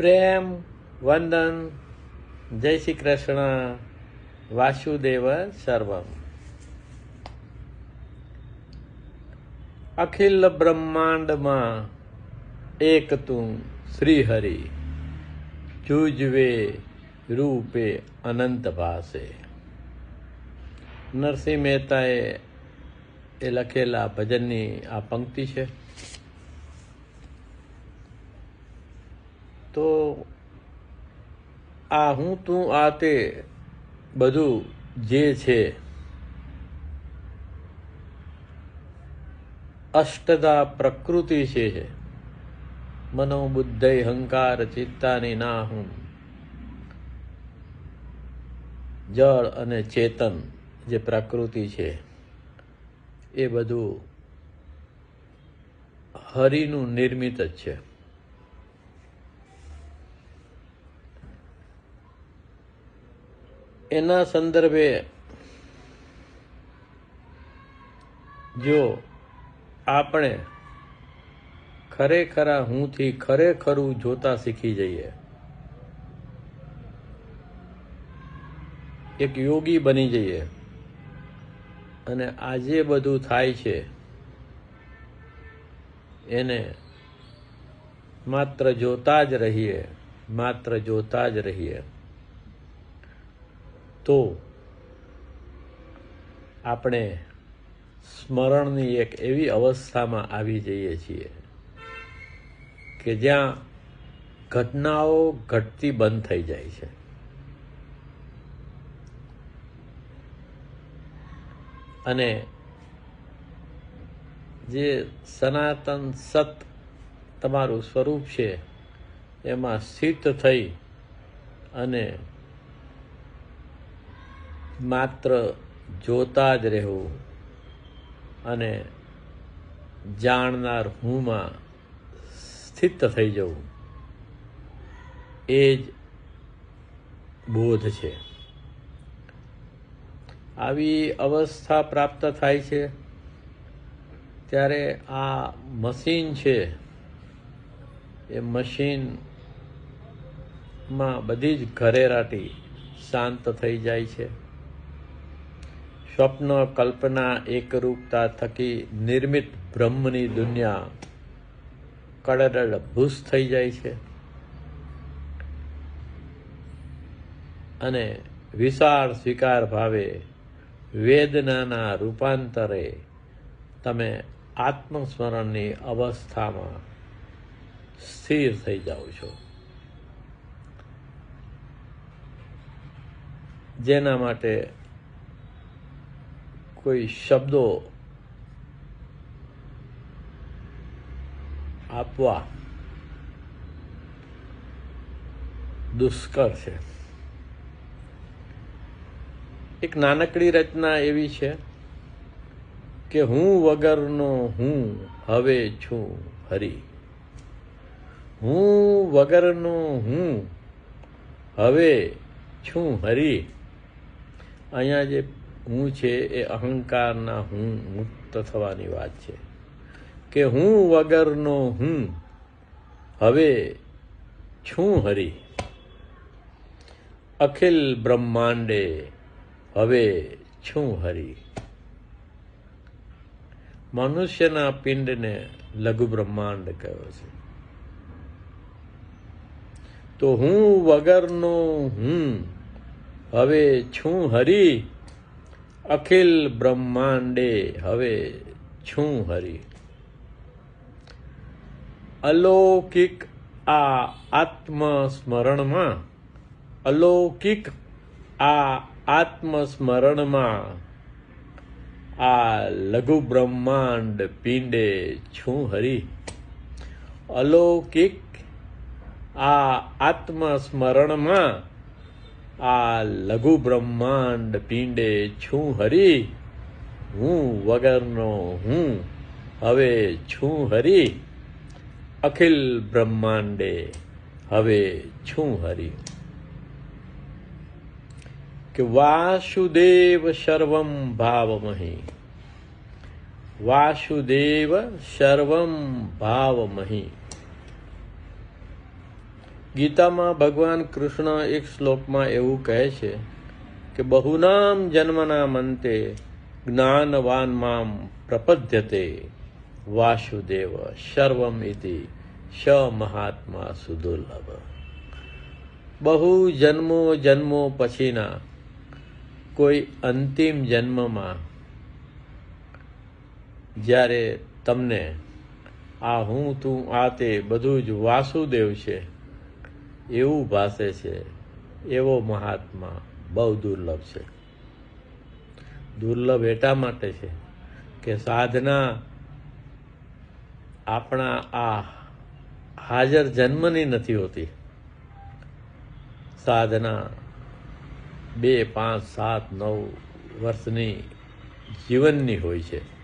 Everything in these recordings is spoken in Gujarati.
પ્રેમ, વંદન, જય શ્રી કૃષ્ણ, વાસુદેવ સર્વમ. અખિલ બ્રહ્માંડમાં એક તું શ્રી હરિ જુજવે રૂપે અનંત ભાષે નરસિંહ મહેતાએ એ લખેલા ભજનની આ પંક્તિ છે. તો આ હું, તું, આ તે બધું જે છે. અષ્ટદા પ્રકૃતિ છે. મનોબુદ્ધય હંકાર ચિત્તાની ના હું. જળ અને ચેતન જે પ્રકૃતિ છે, એ બધું હરિનું નિર્મિત જ છે. એના સંદર્ભે જો આપણે ખરેખરા હુંથી ખરેખરું જોતા શીખી જઈએ, એક યોગી બની જઈએ, અને આજે બધું થાય છે, એને માત્ર જોતા જ રહીએ, માત્ર જોતા જ રહીએ. તો આપણે સ્મરણની એક એવી અવસ્થામાં આવી જઈએ છીએ કે જ્યાં ઘટનાઓ ઘટતી બંધ થઈ જાય છે. અને જે સનાતન સત તમારું સ્વરૂપ છે, એમાં સ્થિત થઈ અને માત્ર જોતા જ રહેવું અને જાણનાર હુંમાં સ્થિત થઈ જવું, એ જ બોધ છે. આવી અવસ્થા પ્રાપ્ત થાય છે ત્યારે આ મશીન છે, એ મશીનમાં બધી જ ઘરેરાટી શાંત થઈ જાય છે. સ્વપ્ન, કલ્પના, એકરૂપતા થકી નિર્મિત બ્રહ્મની દુનિયા કડરડ ભૂસ થઈ જાય છે. અને વિશાળ સ્વીકાર ભાવે વેદનાના રૂપાંતરે તમે આત્મસ્મરણની અવસ્થામાં સ્થિર થઈ જાઓ છો. જેના માટે કોઈ શબ્દો આપવા દુષ્કર છે. એક નાનકડી રચના એવી છે કે હું વગરનો હું હવે છું હરી. હું વગરનો હું હવે છું હરી. અહીંયા જે હું છે એ અહંકારના હું મુક્ત થવાની વાત છે. કે હું વગરનો હું, હવે છું હરી. અખિલ બ્રહ્માંડે હવે છું હરી. મનુષ્યના પિંડને લઘુ બ્રહ્માંડ કહ્યો છે. તો હું વગરનો હું, હવે છું હરી. અખિલ બ્રહ્માંડે હવે છું હરી. અલૌકિક આ આત્મસ્મરણમાં, અલૌકિક આ આત્મસ્મરણમાં આ લઘુ બ્રહ્માંડ પિંડે છું હરી. અલૌકિક આ આત્મસ્મરણમાં આ લઘુ બ્રહ્માંડ પીંડે છું હરી, હું વગરનો હું, હવે છું હરી. અખિલ બ્રહ્માંડે હવે છું હરી. કે વાસુદેવ સર્વમ ભાવમહી. વાસુદેવ સર્વમ ભાવમહી. ગીતામાં ભગવાન કૃષ્ણ એક શ્લોકમાં એવું કહે છે કે બહુનામ જન્મના મંતે જ્ઞાનવાન મામ પ્રપદ્યતે વાસુદેવ સર્વમ ઇતિ શ મહાત્મા સુદુર્લભ. બહુ જન્મો જન્મો પછીના કોઈ અંતિમ જન્મમાં જ્યારે તમને આ હું તું આ તે બધું જ વાસુદેવ છે એવું ભાષે છે, એવો મહાત્મા બહુ દુર્લભ છે. દુર્લભ એટલા માટે છે કે સાધના આપણા આ હાજર જન્મની નથી હોતી. સાધના બે, પાંચ, સાત, નવ વર્ષની જીવનની હોય છે.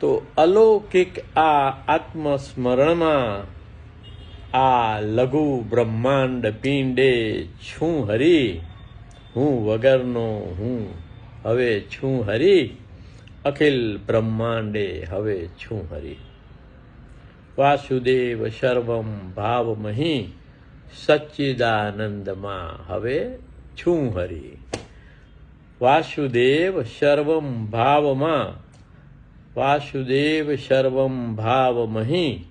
તો અલૌકિક આ આત્મસ્મરણમાં આ લઘુ બ્રહ્માંડ પિંડે છું હરી, હું વગરનો હું હવે છું હરી, અખિલ બ્રહ્માંડે હવે છું હરી. વાસુદેવ સર્વમ ભાવમહી, સચ્ચિદાનંદમાં હવે છું હરી. વાસુદેવ સર્વમ ભાવમાં વાસુદેવ સર્વમ ભાવમહી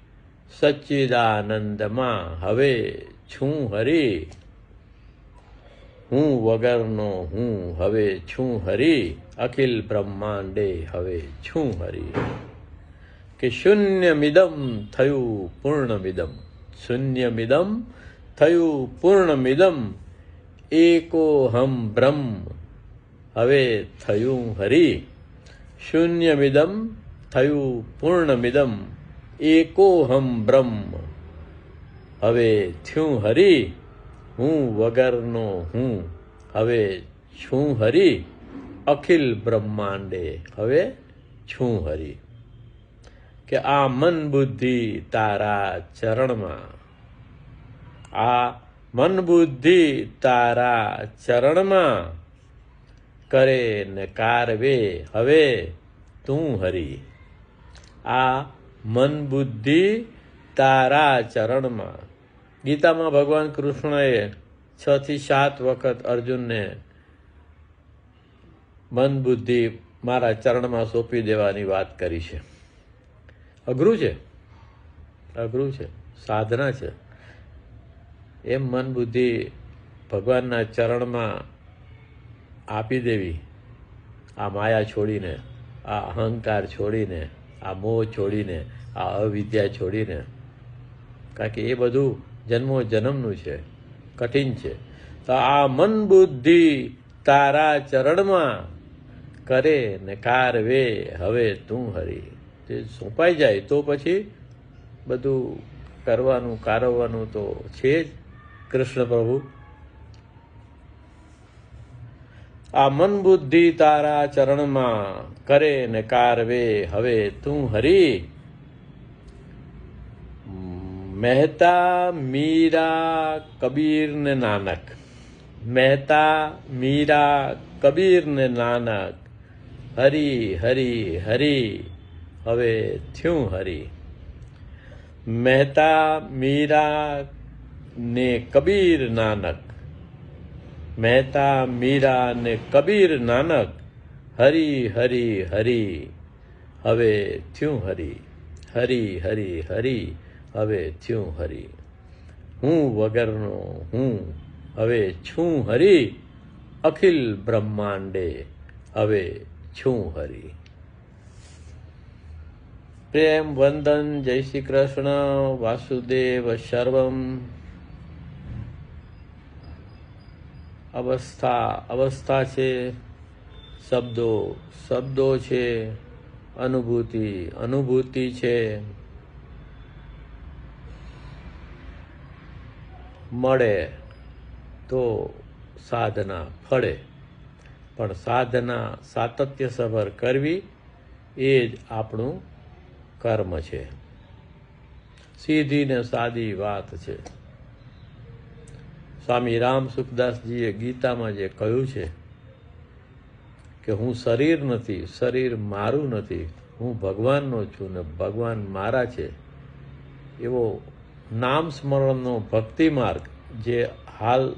સચ્ચિદાનંદમાં હવે છું હરી. હું વગરનો હું હવે છું હરી, અખિલ બ્રહ્માંડે હવે છું હરી. કે શૂન્યમિદમ થયું પૂર્ણમિદમ, શૂન્યમિદમ થયું પૂર્ણમિદમ, એકોહમ બ્રહ્મ, હવે થયું હરી. શૂન્યમિદમ થયું પૂર્ણમિદમ એકોહમ બ્રહ્મ હવે થયું હરી હું વગરનો હું હવે છું હરી અખિલ બ્રહ્માંડે હવે છું હરી કે આ મન બુદ્ધિ તારા ચરણમાં આ મન બુદ્ધિ તારા ચરણમાં કરે ને કારવે, હવે તું હરી. આ મન બુદ્ધિ તારા ચરણમાં. ગીતામાં ભગવાન કૃષ્ણએ છ થી સાત વખત અર્જુનને મન બુદ્ધિ મારા ચરણમાં સોંપી દેવાની વાત કરી છે. અઘરું છે. અઘરું છે. સાધના છે. એમ મન બુદ્ધિ ભગવાનના ચરણમાં આપી દેવી. આ માયા છોડીને, આ અહંકાર છોડીને, આ મોહ છોડીને, આ અવિદ્યા છોડીને. કારણ કે એ બધું જન્મો જન્મનું છે, કઠિન છે. તો આ મન બુદ્ધિ તારા ચરણમાં કરે ને કારવે હવે તું હરી. તે સોંપાઈ જાય તો પછી બધું કરવાનું, કારવવાનું તો છે જ કૃષ્ણ પ્રભુ. આ મન બુદ્ધિ તારા ચરણમાં, કરે ને કારવે, હવે તું હરી. મહેતા મીરા કબીર ને નાનક, મહેતા મીરા કબીર ને નાનક, હરી હરી હરી, હવે થયું હરી. મહેતા મીરા ને કબીર નાનક મહેતા, મીરા ને કબીર નાનક, હરી હરી હરી. હવે થયું હરી. હરી હરી હરી. હવે થયું હરી. હું વગરનો હું. હવે છું હરી. અખિલ બ્રહ્માંડે. હવે છું હરી. પ્રેમ વંદન જય શ્રી કૃષ્ણ. વાસુદેવ સર્વમ. અવસ્થા અવસ્થા છે, શબ્દો શબ્દો છે, અનુભૂતિ અનુભૂતિ છે. મળે તો સાધના ફળે, પણ સાધના સાતત્યસભર કરવી એ જ આપણું કર્મ છે. સીધી ને સાદી વાત છે. સ્વામી રામ સુખદાસજીએ ગીતામાં જે કહ્યું છે કે હું શરીર નથી, શરીર મારું નથી, હું ભગવાનનો છું ને ભગવાન મારા છે. એવો નામ સ્મરણનો ભક્તિ માર્ગ જે હાલ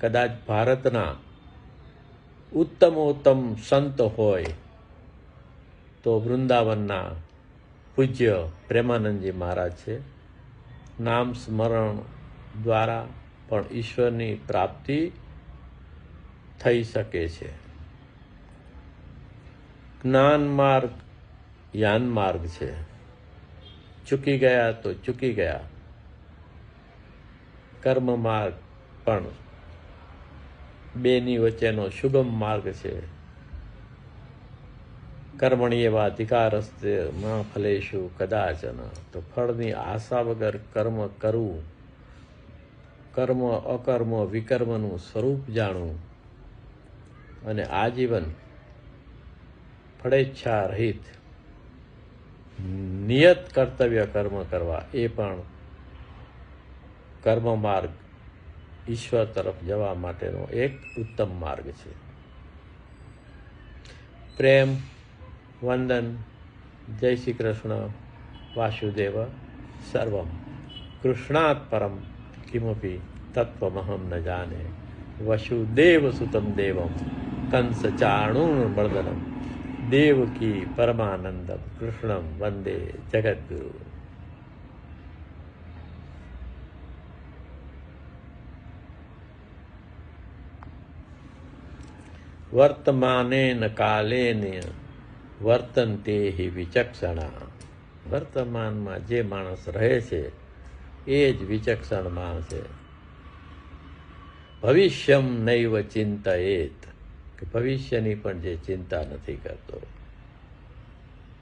કદાચ ભારતના ઉત્તમોત્તમ સંત હોય તો વૃંદાવનના પૂજ્ય પ્રેમાનંદજી મહારાજ છે. નામ સ્મરણ દ્વારા પણ ઈશ્વરની પ્રાપ્તિ થઈ શકે છે. જ્ઞાન માર્ગ યાન માર્ગ છે. ચૂકી ગયા તો ચૂકી ગયા. કર્મ માર્ગ પણ બેની વચ્ચેનો સુગમ માર્ગ છે. કર્મણી એવા અધિકારસ્તે માં ફલેશું કદાચન. તો ફળની આશા વગર કર્મ કરવું કર્મ, અકર્મ, વિકર્મનું સ્વરૂપ જાણવું અને આજીવન ફળેચ્છા રહિત નિયત કર્તવ્ય કર્મ કરવા એ પણ કર્મ માર્ગ ઈશ્વર તરફ જવા માટેનો એક ઉત્તમ માર્ગ છે. પ્રેમ, વંદન, જય શ્રી કૃષ્ણ, વાસુદેવ, સર્વમ. કૃષ્ણાત પરમ કિમપી તત્વમહમ ન જાને વસુદેવ સુતમ દેવમ કંસ ચાણૂર્ બળદનમ દેવકી પરમાનંદમ કૃષ્ણમ વંદે જગદ્ગુરુ વર્તમાનેન કાલેન વર્તનતે હિ વિચક્ષણા વર્તમાનમાં જે માણસ રહે છે એ જ વિચક્ષણ માણસ છે. ભવિષ્યમ નૈવ ચિંતયેત. કે ભવિષ્યની પણ જે ચિંતા નથી કરતો.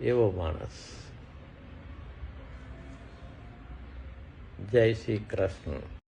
એવો માણસ. જય શ્રી કૃષ્ણ.